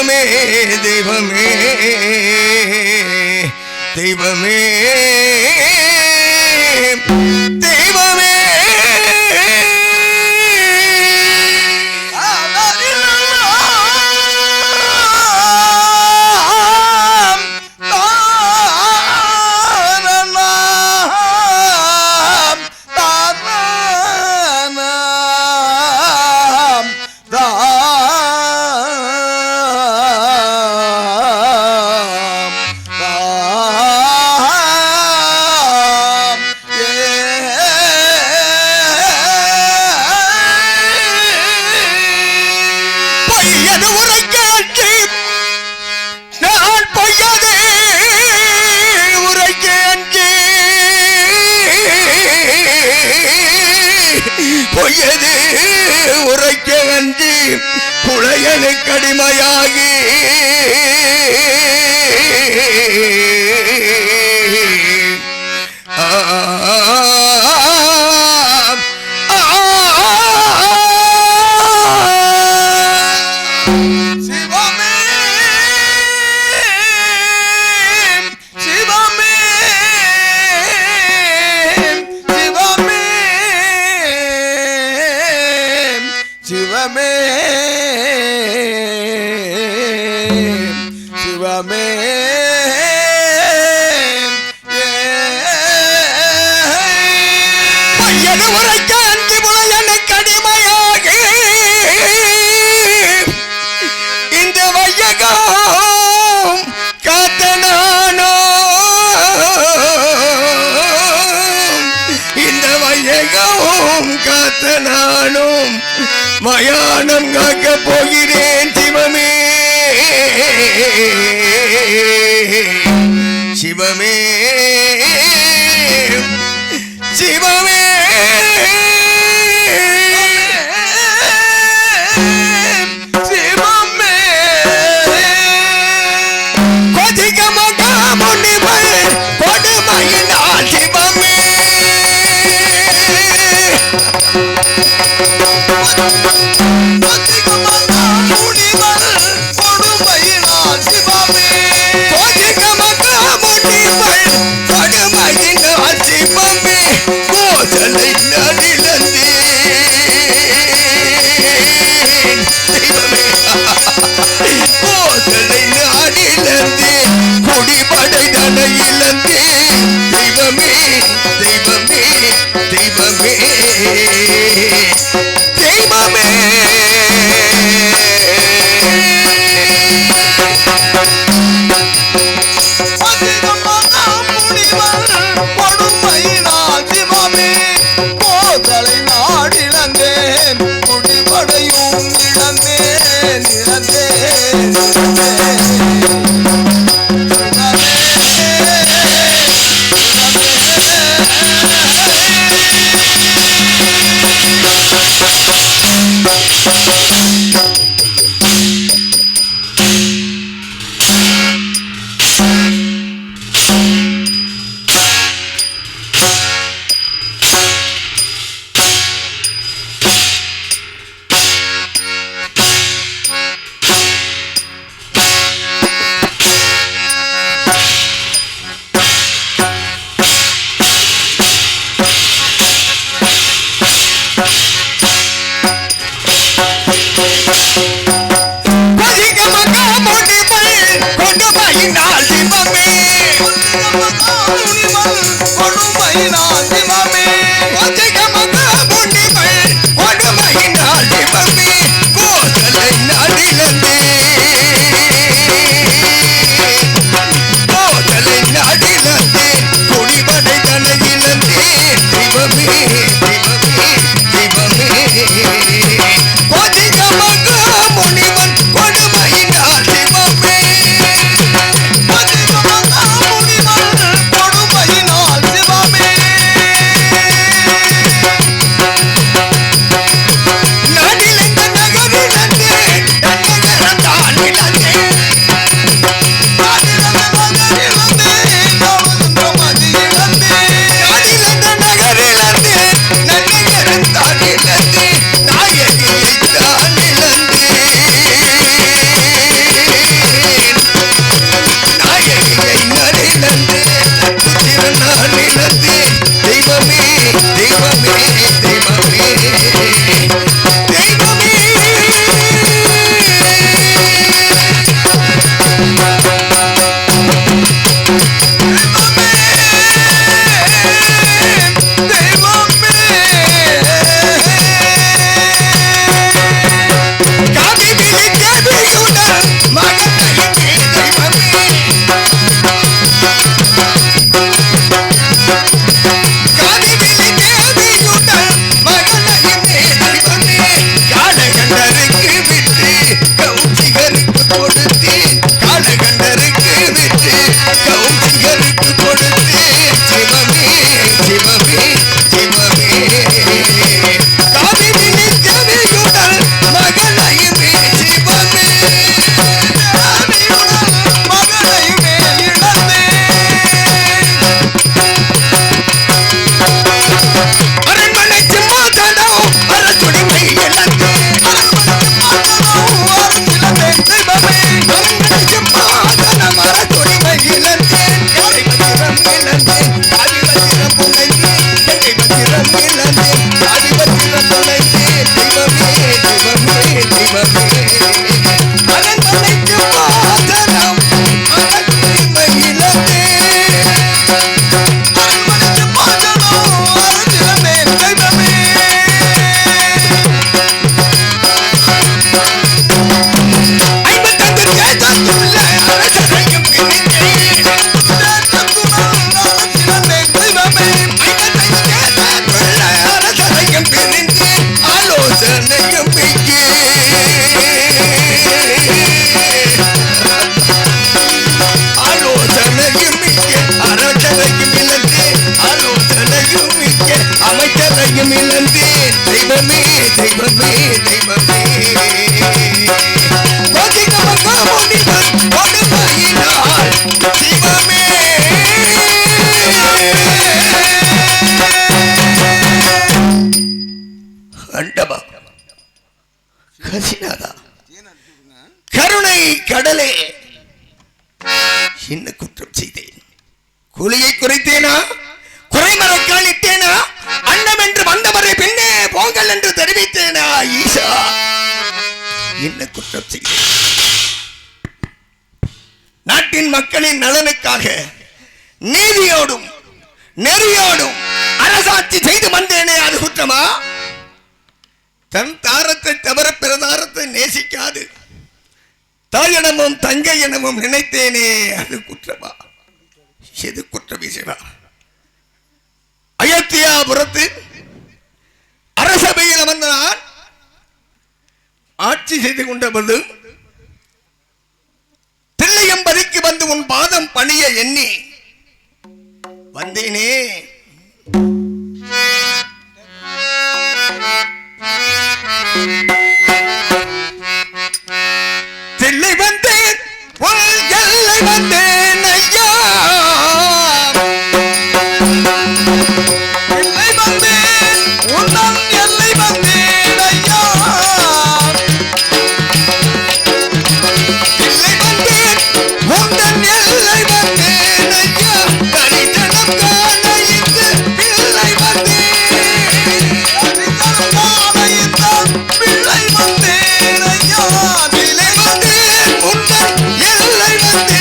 தெய்வமே தெய்வமே தெய்வமே me. Naina, Naina. கடலே. என்ன குற்றம் செய்தேன்? கூலியை குறைத்தேனா? குறை மறக்காலிட்டேனா அண்ணம் என்று வந்தவரை பின்னே போங்கள் என்று தெரிவித்தேனா ஈஷா என்ன குற்றம் செய்தேன்? நாட்டின் மக்களின் நலனுக்காக நீதியோடும் நெறியோடும் அரசாட்சி செய்து வந்தேனே அது குற்றமா? தன் தாரத்தை தவிர பிரதாரத்தை நேசிக்காது. தாயனமும் தங்கை எனவும் நினைத்தேனே. அது குற்றமா? எது குற்றம் வீசினா அயோத்தியாபுரத்தில் அரசபையில் அமர்ந்த ஆட்சி செய்து கொண்டபோது தில்லையம்பதிக்கு வந்து உன் பாதம் பணிய எண்ணி வந்தேனே. நிலை வந்து எல்லை வந்து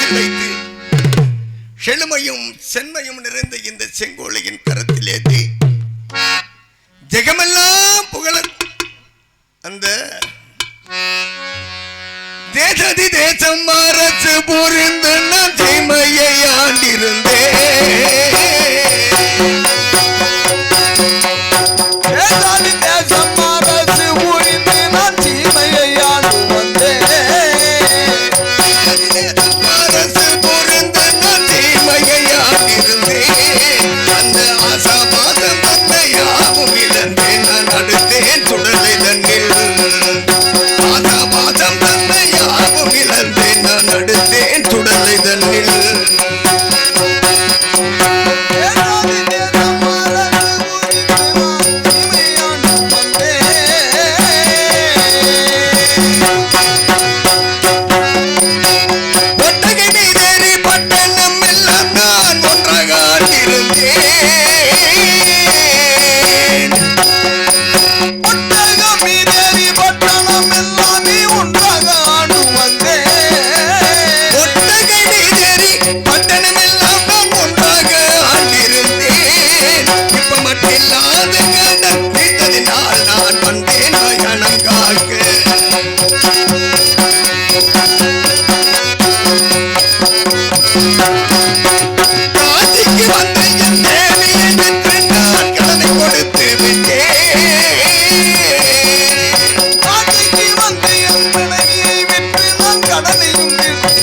மனதில் வைத்து செழுமையும் சென்மையும் நிறைந்த இந்த செங்கோலையின் கரத்தில் ஏத்தி ஜெகமெல்லாம் புகழ அந்த தேசதி தேசம் அரசு புரிந்து நான் செய்மையை ஆண்டிருந்தேன். comigo.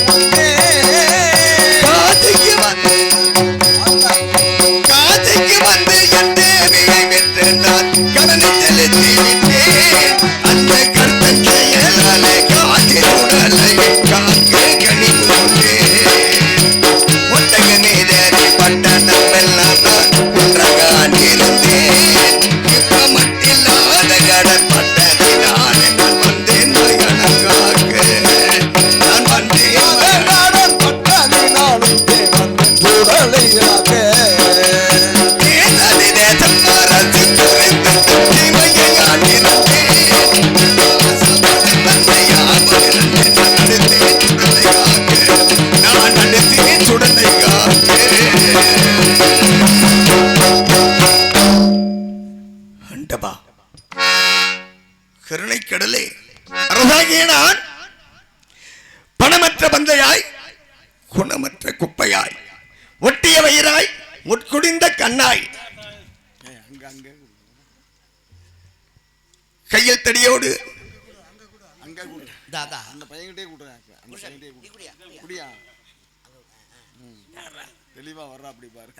சமீபம் வர்றா அப்படி பாரு.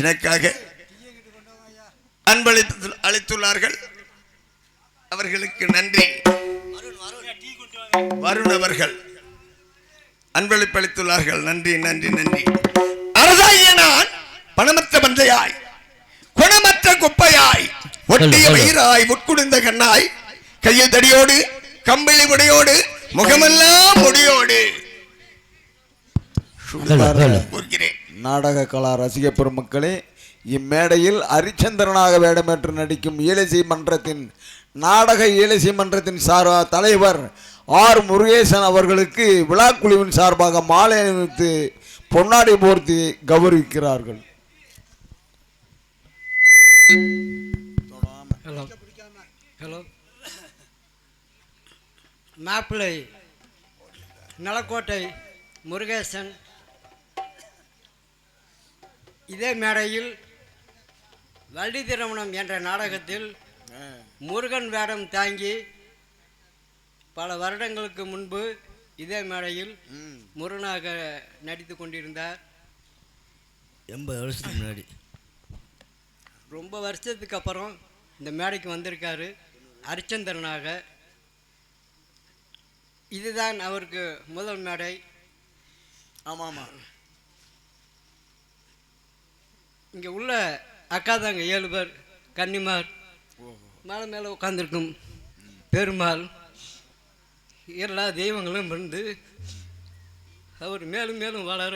எனக்காக அன்பளித்து அளித்துள்ளார்கள். அவர்களுக்கு நன்றி. வருண் அவர்கள் அன்பளிப்பளித்துள்ளார்கள். நன்றி நன்றி நன்றி. அரசாய நான் பணமற்ற பந்தையாய் குணமற்ற குப்பையாய் ஒட்டிய வயிறாய் உட்குடிந்த கண்ணாய் கையில் தடியோடு கம்பளி உடையோடு முகமெல்லாம் முடியோடு. நாடக கலா ரசிக பெருமக்களே இம்மேடையில் ஹரிச்சந்திரனாக வேடமேற்று நடிக்கும் ஈழசி மன்றத்தின் நாடக ஈழசி மன்றத்தின் சார்பாக தலைவர் ஆர் முருகேசன் அவர்களுக்கு விழாக்குழுவின் சார்பாக மாலை அணிவித்து பொன்னாடி போர்த்தி கௌரவிக்கிறார்கள். மாப்பிள்ளை நலக்கோட்டை முருகேசன். இதே மேடையில் வள்ளி திருமணம் என்ற நாடகத்தில் முருகன் வேடம் தாங்கி பல வருடங்களுக்கு முன்பு இதே மேடையில் முருகனாக நடித்து கொண்டிருந்தார். எண்பது வருஷத்துக்கு முன்னாடி. ரொம்ப வருஷத்துக்கு அப்புறம் இந்த மேடைக்கு வந்திருக்காரு அரிச்சந்திரனாக. இதுதான் அவருக்கு முதல் மேடை ஆமாம். ஆமாம் இங்கே உள்ள அக்கா தாங்க ஏழு பேர் கன்னிமார். மேலே மேலே உட்காந்துருக்கும் பெருமாள். எல்லா தெய்வங்களும் இருந்து அவர் மேலும் மேலும் வளர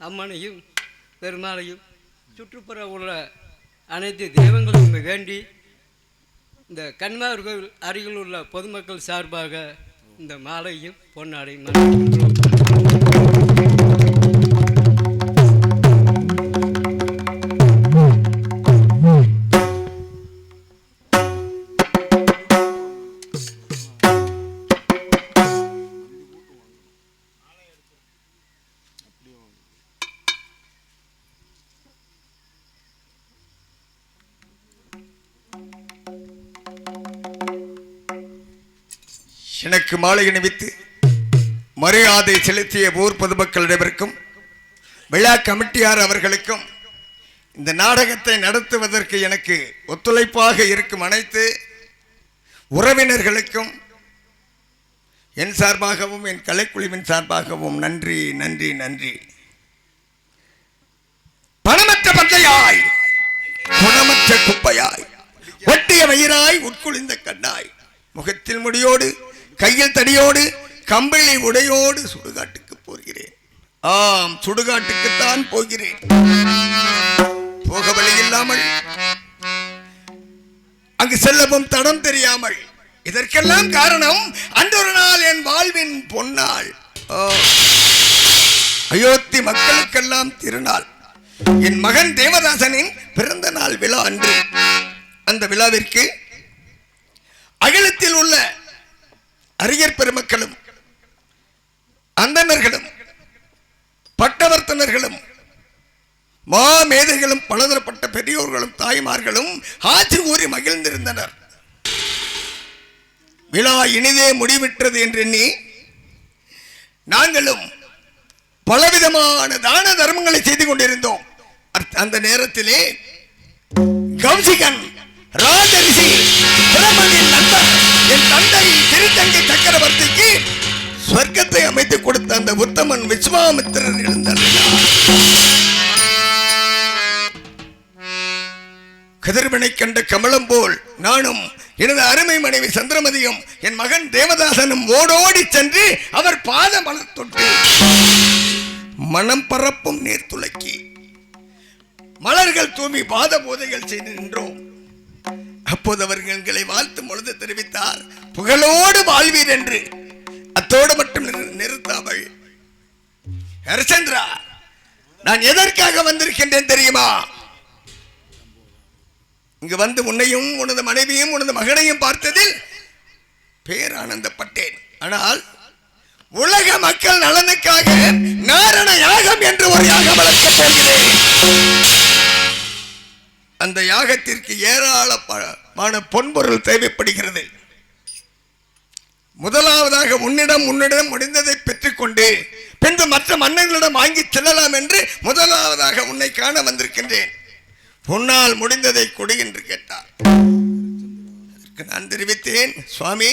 அம்மனையும் பெருமாளையும் சுற்றுப்புற உள்ள அனைத்து தெய்வங்களும் வேண்டி இந்த கன்மார் கோவில் அருகில் உள்ள பொதுமக்கள் சார்பாக இந்த மாலையும் பொன்னாடையும் எனக்கு மாலை அணிவித்து மரியாதை செலுத்திய ஊர் பொதுமக்கள் அனைவருக்கும் விழா கமிட்டியார் அவர்களுக்கும் இந்த நாடகத்தை நடத்துவதற்கு எனக்கு ஒத்துழைப்பாக இருக்கும் அனைத்து உறவினர்களுக்கும் என் சார்பாகவும் என் கலைக்குழுவின் சார்பாகவும் நன்றி நன்றி நன்றி. பணமற்ற பந்தையாய் குணமற்ற குப்பையாய் ஒட்டிய வயிறாய் உட்குளிந்த கண்ணாய் முகத்தில் முடியோடு கையில் தடியோடு கம்பளி உடையோடு சுடுகாட்டுக்கு போகிறேன். ஆம் சுடுகாட்டுக்குத்தான் போகிறேன். போக வழி இல்லாமல் அங்கு செல்லவும் தடம் தெரியாமல் இதற்கெல்லாம் காரணம் அன்றொரு நாள் என் வாழ்வின் பொன்னாள். அயோத்தி மக்களுக்கெல்லாம் திருநாள். என் மகன் தேவதாசனின் பிறந்த நாள் விழா அன்று. அந்த விழாவிற்கு அகிலத்தில் உள்ள அறிஞர் பெருமக்களும் அந்தனர்களும் பட்டவர்த்தனர்களும் மாமேதைகளும் பலதரப்பட்ட பெரியோர்களும் தாய்மார்களும் ஆட்சி கூறி மகிழ்ந்திருந்தனர். விழா இனிதே முடிவிட்டது என்று எண்ணி நாங்களும் பலவிதமான தான தர்மங்களை செய்து கொண்டிருந்தோம். அந்த நேரத்திலே கௌசிகன் ராஜரிசி பிரமனின் என் தந்தை திருத்தங்கை சக்கரவர்த்திக்கு சொர்க்கத்தை அமைத்து கொடுத்த அந்த உத்தமன் விஸ்வாமித்திரர் எழுந்தார். கதிர்வினை கண்ட கமலம் போல் நானும் எனது அருமை மனைவி சந்திரமதியும் என் மகன் தேவதாசனும் ஓடோடி சென்று அவர் பாத மலர் தொட்டு மனம் பரப்பும் நீர் துளக்கி மலர்கள் தூவி பாத போதைகள் செய்து நின்றோம். அப்போது அவர்கள் எங்களை வாழ்த்தும் பொழுது தெரிவித்தார். புகழோடு வாழ்வீர் என்று. அத்தோடு மட்டும் நிறுத்தாமல். ஹரிச்சந்திரா நான் எதற்காக வந்திருக்கின்றேன் தெரியுமா? இங்கு வந்து உன்னையும் உனது மனைவியும் உனது மகனையும் பார்த்ததில் பேரானந்தப்பட்டேன். ஆனால் உலக மக்கள் நலனுக்காக நாரண யாகம் என்று ஒரு யாகம் வளர்க்கப் போகிறேன். அந்த யாகத்திற்கு ஏராளமான பொன்பொருள் தேவைப்படுகிறது. முதலாவதாக உன்னிடம் உன்னிடம் முடிந்ததை பெற்றுக்கொண்டு பின்பு மற்ற மன்னர்களிடம் வாங்கி செல்லலாம் என்று முதலாவதாக உன்னை காண வந்திருக்கின்றேன். உன்னால் முடிந்ததை கொடு என்று கேட்டார். அதற்கு நான் தெரிவித்தேன் சுவாமி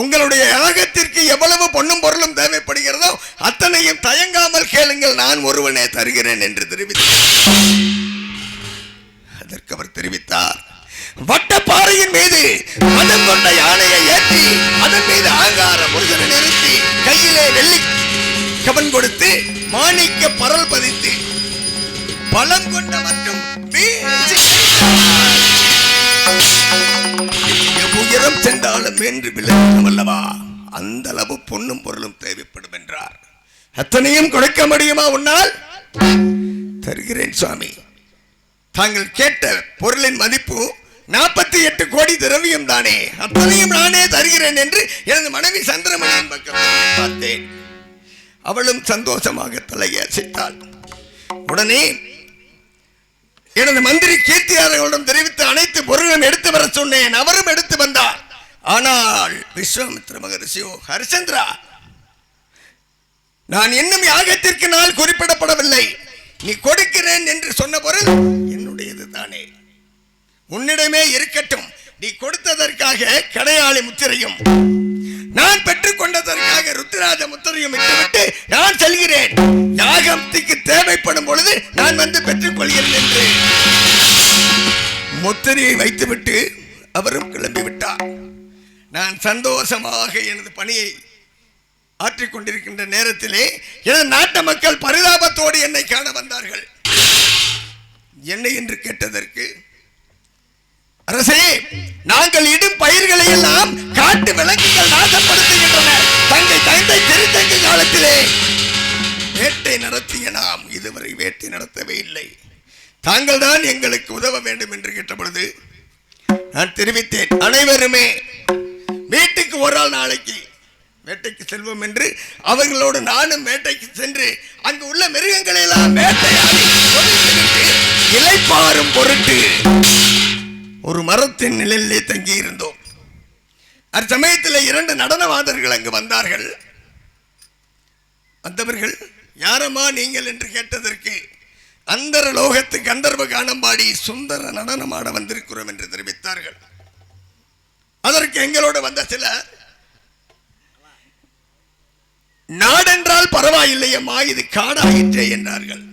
உங்களுடைய யாகத்திற்கு எவ்வளவு பொண்ணும் பொருளும் தேவைப்படுகிறதோ அத்தனையும் தயங்காமல் கேளுங்கள் நான் ஒருவனே தருகிறேன் என்று தெரிவித்தேன். அதற்கு அவர் தெரிவித்தார். வட்டப்பாறையின் மீது மதம் கொண்ட யானையை ஏற்றி அதன் மீது ஆங்கார முருகனை நிறுத்தி கையிலே வெள்ளி கவன் கொடுத்து மாணிக்க பரல் பதித்து பலம் கொண்ட மற்றும் உயரம் சென்றாலும் என்று விளக்கம் அல்லவா? அந்த அளவு பொண்ணும் பொருளும் தேவைப்படும் என்றார். அத்தனையும் கொடுக்க முடியுமா உன்னால்? தருகிறேன் சுவாமி. தாங்கள் கேட்ட பொருளின் மதிப்பு நாற்பத்தி எட்டு கோடி திரவியம் தானே. அத்தனையும் நானே தருகிறேன் என்று எனது மனைவி சந்திரமணியின் பக்கம் பார்த்தேன். அவளும் சந்தோஷமாக தலையை உடனே எனது மந்திரி கீர்த்தியாளர்களிடம் தெரிவித்து அனைத்து பொருளும் எடுத்து வர சொன்னேன். அவரும் எடுத்து வந்தார். ஆனால் விஸ்வாமித்ர மகரிஷியோ ஹரிச்சந்திரா நான் இன்னும் யாகத்திற்கு நாள் குறிப்பிடப்படவில்லை. நீ கொடுக்கிறேன் என்று சொன்ன பொருள் உன்னுடையது தானே உன்னிடமே இருக்கட்டும். நீ கொடுத்ததற்காக கடையாளி முத்திரையும் நான் பெற்றுக்கொண்டதற்காக ருத்ராஜ முத்திரையும் விட்டுவிட்டு நான் செல்கிறேன். யாகத்துக்கு தேவைப்படும் பொழுது நான் வந்து பெற்றுக்கொள்கிறேன் என்று. முத்திரையை வைத்துவிட்டு அவரும் கிளம்பி விட்டார் நான் சந்தோஷமாக எனது பணியை ஆற்றிக்கொண்டிருக்கின்ற நேரத்திலே எனது நாட்டு மக்கள் பரிதாபத்தோடு என்னை காண வந்தார்கள். என்ன என்று கேட்டதற்கு அரசே நாங்கள் இடும் பயிர்களை எல்லாம் காட்டு விலங்குகள் நாசப்படுத்துகின்றன. தங்கை தந்தை திருத்தங்க காலத்திலே வேட்டை நடத்திய நாம் இதுவரை வேட்டை நடத்தவே இல்லை. தாங்கள் தான் எங்களுக்கு உதவ வேண்டும் என்று கேட்ட பொழுது நான் தெரிவித்தேன் அனைவருமே வீட்டுக்கு ஒரு ஆள் நாளைக்கு வேட்டைக்கு செல்வோம் என்று அவர்களோடு நானும் வேட்டைக்கு சென்று அங்கு உள்ள மிருகங்களை எல்லாம் வேட்டையாடி கொன்றுவிட்டு இலைப்பாரும் பொருட்டு ஒரு மரத்தின் நிழலிலே தங்கி இருந்தோம் அச்சமயத்தில் இரண்டு நடனவாதர்கள் அங்கு வந்தார்கள். வந்தவர்கள் யாரம்மா நீங்கள்? என்று கேட்டதற்கு அந்தர லோகத்து கந்தர்வ காணம்பாடி சுந்தர நடனமாட வந்திருக்கிறோம் என்று தெரிவித்தார்கள். அதற்கு எங்களோடு வந்த சில நாடென்றால் பரவாயில்லையம்மா இது காடாயிற்றே என்றார்கள்.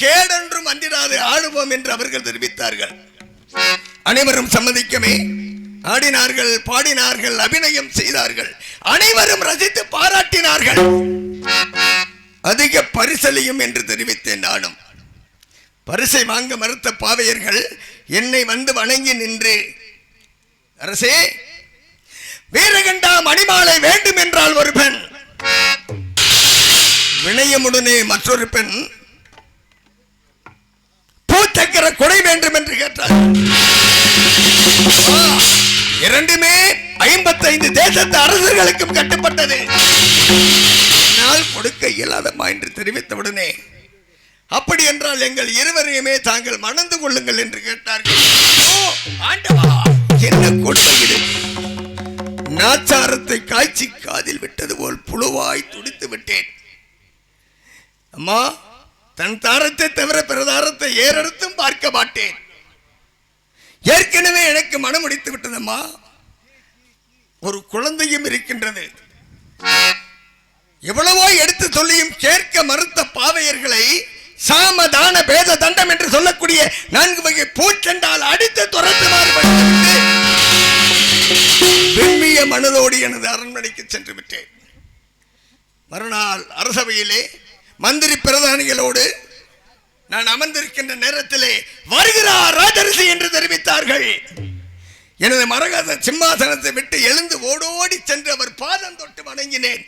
கேடென்றும் அந்திடாது ஆடுவோம் என்று அவர்கள் தெரிவித்தார்கள். அனைவரும் சம்மதிக்கவே ஆடினார்கள் பாடினார்கள் அபிநயம் செய்தார்கள். அனைவரும் ரசித்து பாராட்டினார்கள். அதிக பரிசலியும் என்று தெரிவித்தேன் நானும். பரிசை வாங்க மறுத்த பாவையர்கள் என்னை வந்து வணங்கி நின்று அரசே வீரகண்டா மணிமாலை வேண்டும் என்றால் ஒரு பெண். வினயமுடனே மற்றொரு பெண் பூச்சக்கர கொடை வேண்டும் என்று கேட்டார். இரண்டுமே ஐம்பத்தைந்து தேசத்து அரசர்களுக்கும் கட்டுப்பட்டது. என்னால் கொடுக்க இயலாதம்மா என்று தெரிவித்தவுடனே அப்படி என்றால் எங்கள் இருவரையுமே தாங்கள் மணந்து கொள்ளுங்கள் என்று கேட்டார்கள். என்ன கொடுமை இது? நாச்சாரத்தை காய்ச்சி காதில் விட்டது போல் புழுவாய் துடித்து விட்டேன். அம்மா தன் தாரத்தை தவிர பிரதாரத்தை ஏறெடுத்தும் பார்க்க மாட்டேன். ஏற்கனவே எனக்கு மனம் முடித்து விட்டதம்மா. ஒரு குழந்தையும் இருக்கின்றது. எவ்வளவோ எடுத்து சொல்லியும் கேட்க மறுத்த பாவையர்களை சாமதான பேத தண்டம் என்று சொல்லக்கூடிய நான்கு வகை பூச்செண்டால் அடித்து துரத்துமாறு படித்துவிட்டு மனதோடு எனது அரண்மனைக்கு சென்று விட்டேன். மறுநாள் அரசவையிலே மந்திரி பிரதானிகளோடு நான் அமர்ந்திருக்கின்ற நேரத்திலே வருகிறார் ராஜரிசி என்று தெரிவித்தார்கள். எனது மரகத சிம்மாசனத்தை விட்டு எழுந்து ஓடோடி சென்று அவர் பாதம் தொட்டு வணங்கினேன்.